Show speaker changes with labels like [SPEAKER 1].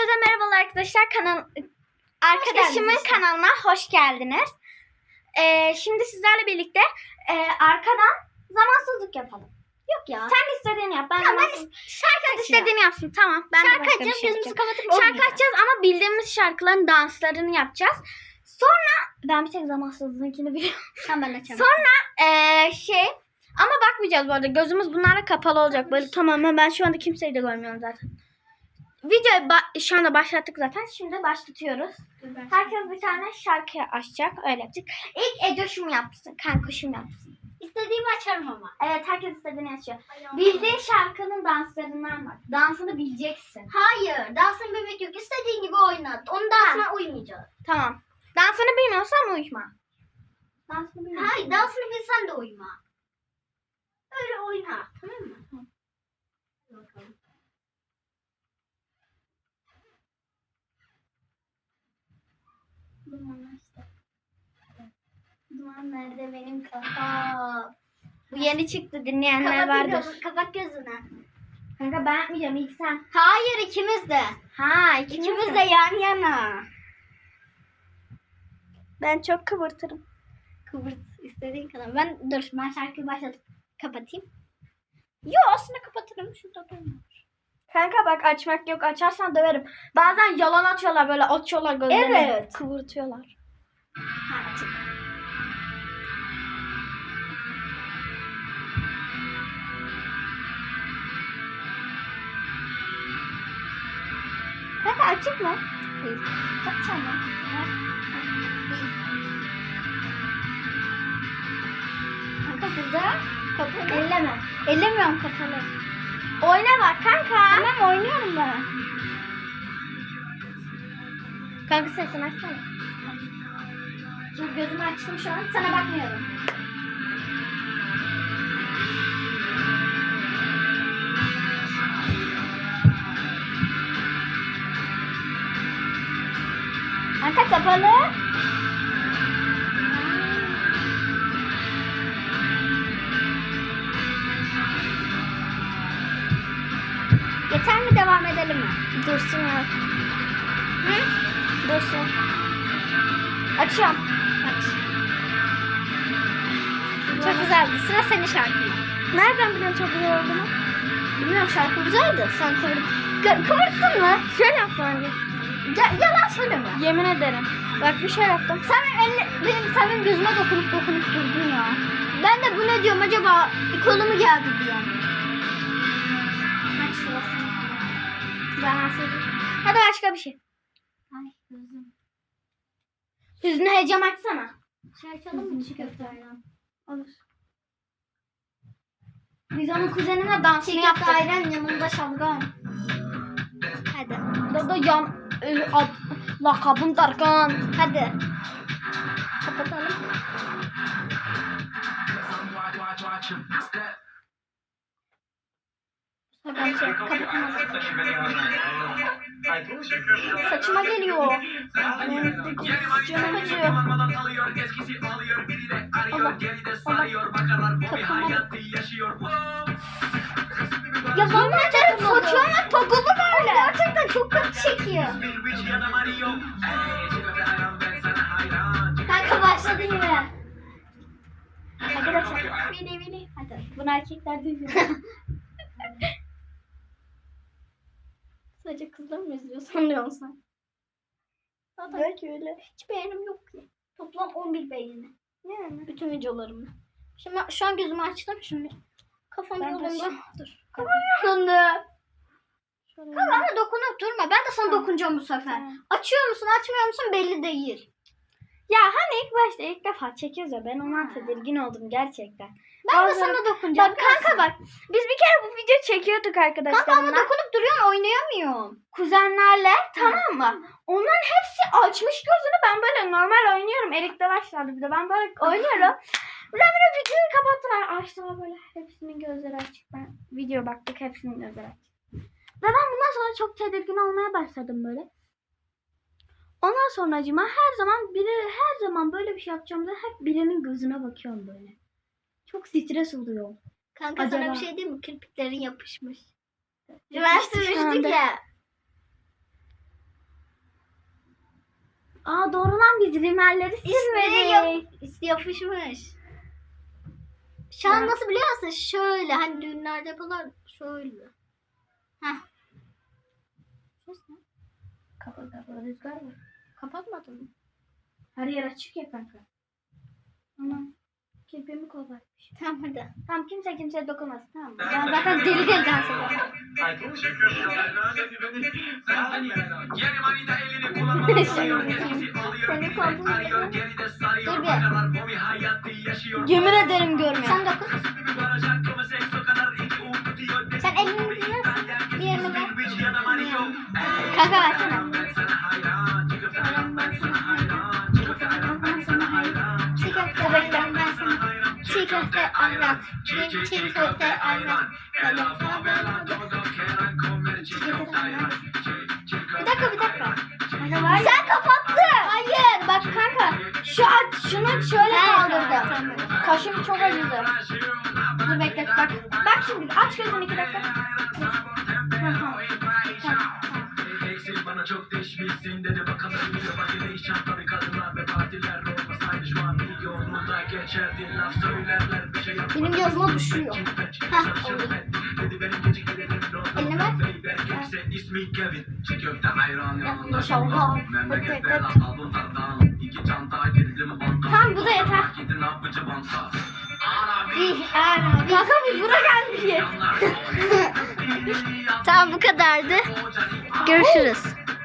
[SPEAKER 1] Herkese merhabalar arkadaşlar. Kanal arkadaşımın
[SPEAKER 2] işte.
[SPEAKER 1] kanalına hoş geldiniz. Ee, şimdi sizlerle birlikte e, arkadan zamansızlık yapalım.
[SPEAKER 2] Yok ya.
[SPEAKER 1] Sen istediğini yap. Ben
[SPEAKER 2] Tamam, ben.
[SPEAKER 1] Şarkı istediğini yapsın. Tamam. Ben
[SPEAKER 2] Şarkı açacağım,
[SPEAKER 1] şey
[SPEAKER 2] gözümüzü kapatıp
[SPEAKER 1] Şarkı açacağız ama bildiğimiz şarkıların danslarını yapacağız. Sonra ben bir tek zamansızlığınkini biliyorum.
[SPEAKER 2] Tamam ben açarım.
[SPEAKER 1] Sonra eee, şey ama bakmayacağız bu arada. Gözümüz bunlarla kapalı olacak. Böyle tamamen ben şu anda kimseyi de görmüyorum zaten. Videoyu ba- şu anda başlattık zaten. Şimdi başlatıyoruz. Herkes bir tane şarkı açacak. Öyle yapacak. İlk Ecoş'um yapsın. Kankoş'um yapsın.
[SPEAKER 2] İstediğimi açarım ama.
[SPEAKER 1] Evet herkes istediğini açıyor. Bildiğin şarkının danslarından bak. Dansını bileceksin.
[SPEAKER 2] Hayır. Dansını bilmek yok. İstediğin gibi oynat. Onun dansına uymayacağız.
[SPEAKER 1] Tamam. Dansını bilmiyorsan uyma. Dansını bilmiyorsan.
[SPEAKER 2] Hayır. Dansını bilsen de uyma. Öyle oyna. Tamam mı? Bakalım.
[SPEAKER 1] Dumanlar işte. Duman nerede benim kafa? Bu yeni çıktı dinleyenler
[SPEAKER 2] Kapat
[SPEAKER 1] vardır.
[SPEAKER 2] gözünü. Kapat gözünü.
[SPEAKER 1] Kanka ben yapmayacağım ilk sen.
[SPEAKER 2] Hayır ikimiz de.
[SPEAKER 1] Ha ikimiz,
[SPEAKER 2] İkimiz
[SPEAKER 1] de.
[SPEAKER 2] de yan yana.
[SPEAKER 1] Ben çok kıvırtırım.
[SPEAKER 2] Kıvırt istediğin kadar. Ben dur ben şarkıyı başlatıp kapatayım.
[SPEAKER 1] Yo aslında kapatırım. Şurada durma. Kanka bak açmak yok. Açarsan döverim. Bazen yalan atıyorlar böyle açıyorlar gözlerini.
[SPEAKER 2] Evet.
[SPEAKER 1] Kıvırtıyorlar.
[SPEAKER 2] Ha açık.
[SPEAKER 1] Kanka açık mı?
[SPEAKER 2] Değil.
[SPEAKER 1] Açacağım?
[SPEAKER 2] Kanka burada kapalı.
[SPEAKER 1] Elleme.
[SPEAKER 2] Ellemiyorum kapalı.
[SPEAKER 1] Oyna bak kanka.
[SPEAKER 2] Tamam oynuyorum ben.
[SPEAKER 1] Kanka sesini açsana.
[SPEAKER 2] Şimdi gözümü açtım şu an. Sana bakmıyorum.
[SPEAKER 1] Kanka kapalı.
[SPEAKER 2] Mi?
[SPEAKER 1] Dursun ya. Hı? Dursun. Açıyorum.
[SPEAKER 2] Aç.
[SPEAKER 1] Çok güzeldi.
[SPEAKER 2] Sıra senin şarkın.
[SPEAKER 1] Nereden biliyorsun çok güzel olduğunu?
[SPEAKER 2] Bilmiyorum şarkı güzeldi. Sen kıvırdın.
[SPEAKER 1] Kı- kıvırttın mı? Şöyle yaptım önce.
[SPEAKER 2] Ya, yalan söyleme.
[SPEAKER 1] Yemin ederim. Bak bir şey yaptım.
[SPEAKER 2] Sen benim, elle, benim, sen benim gözüme dokunup dokunup durdun ya. Ben de bu ne diyorum acaba kolu mu geldi diyorum.
[SPEAKER 1] Aç sırasını. Ben asıl. Hadi başka bir şey.
[SPEAKER 2] Ay gözüm.
[SPEAKER 1] Hüznü hecam açsana.
[SPEAKER 2] Şey açalım mı çiğ köfteyle?
[SPEAKER 1] Olur. Biz onun kuzenine dansını
[SPEAKER 2] Çiğ
[SPEAKER 1] yaptık.
[SPEAKER 2] ayran yanında şalgam. Hadi.
[SPEAKER 1] Burada yan e, ad, lakabın Tarkan.
[SPEAKER 2] Hadi. Kapatalım.
[SPEAKER 1] Ben şey kapatamadım.
[SPEAKER 2] Saçıma geliyor.
[SPEAKER 1] Canım acıyor.
[SPEAKER 2] Ya yemin ederim saçıma takıldı böyle. Gerçekten çok kötü çekiyor. Kanka başladı yine.
[SPEAKER 1] Arkadaşlar. Vini vini.
[SPEAKER 2] Hadi.
[SPEAKER 1] Bunu erkekler duyuyor. Sadece kızlar mı izliyor sanıyorsun sen?
[SPEAKER 2] Zaten
[SPEAKER 1] Belki öyle.
[SPEAKER 2] hiç beğenim yok ki. Toplam 11 beğeni.
[SPEAKER 1] Yani.
[SPEAKER 2] Bütün videolarımda. Şimdi ben- şu an gözümü açtım şimdi. Kafam
[SPEAKER 1] Ben
[SPEAKER 2] yolunda. Dur. Kafam yolunda. Kanka bana dokunup durma. Ben de sana
[SPEAKER 1] Tamam.
[SPEAKER 2] dokunacağım bu sefer.
[SPEAKER 1] Tamam.
[SPEAKER 2] Açıyor musun açmıyor musun belli değil.
[SPEAKER 1] Ya hani ilk başta ilk defa çekiyoruz ya ben ondan tedirgin oldum gerçekten.
[SPEAKER 2] Ben de sana dokunacağım.
[SPEAKER 1] Bak kanka bak biz bir kere bu video çekiyorduk
[SPEAKER 2] Kanka ama
[SPEAKER 1] arkadaşlarımla.
[SPEAKER 2] dokunup duruyorsun oynayamıyorum.
[SPEAKER 1] kuzenlerle tamam mı? Onların hepsi açmış gözünü ben böyle normal oynuyorum. Erik de başladı bir de ben böyle oynuyorum. Birden böyle videoyu kapattılar. Açtılar böyle hepsinin gözleri açık. Ben video baktık hepsinin gözleri açık. Ve ben bundan sonra çok tedirgin olmaya başladım böyle. Ondan sonra acıma her zaman biri her zaman böyle bir şey yapacağımda hep birinin gözüne bakıyorum böyle. Çok stres oluyor.
[SPEAKER 2] Kanka
[SPEAKER 1] Acaba-
[SPEAKER 2] sana bir şey diyeyim mi? Kirpiklerin yapışmış.
[SPEAKER 1] Anda.
[SPEAKER 2] sürmüştük ya.
[SPEAKER 1] Aa doğru lan biz rimelleri
[SPEAKER 2] İşte, yap, yapışmış. Şu an
[SPEAKER 1] Ben-
[SPEAKER 2] nasıl biliyor musun? Şöyle hani düğünlerde yapıyorlar. Şöyle. Heh.
[SPEAKER 1] Kapat kapat rüzgar var.
[SPEAKER 2] Kapatmadın mı?
[SPEAKER 1] Her yer açık ya kanka. Aman. Kirpimi kopartmış.
[SPEAKER 2] Tamam hadi.
[SPEAKER 1] Tamam kimse kimseye dokunmasın tamam mı?
[SPEAKER 2] Ben zaten deli deli dans ediyorum. Seni Dur bir.
[SPEAKER 1] Yemin ederim görmüyorum.
[SPEAKER 2] Sen dokun. Sen elini ver. Bir yerini ver. Kanka versene. Köfte ayran. Bir çiğ köfte ayran. Böyle falan. Çiğ köfte ayran. Bir dakika bir dakika. Sen kapattın. Hayır bak kanka.
[SPEAKER 1] Şu aç şunu şöyle kaldırdım. Kaşım çok acıdı.
[SPEAKER 2] Dur bekle bak.
[SPEAKER 1] Bak şimdi aç gözünü iki dakika.
[SPEAKER 3] Bana çok değişmişsin dedi bakalım
[SPEAKER 2] Benim yazıma düşüyor. Heh oldu. Eline ver.
[SPEAKER 3] İsmi Kevin Çiğ köfte ayran yanında
[SPEAKER 2] İnşallah.
[SPEAKER 3] şalgam Memlekette laf aldım tardan İki çanta girdim banta
[SPEAKER 1] Tamam, bu da yeter.
[SPEAKER 3] Gidin
[SPEAKER 2] aynen.
[SPEAKER 1] Kanka biz bura gelmişiz.
[SPEAKER 2] Tamam bu kadardı. Görüşürüz.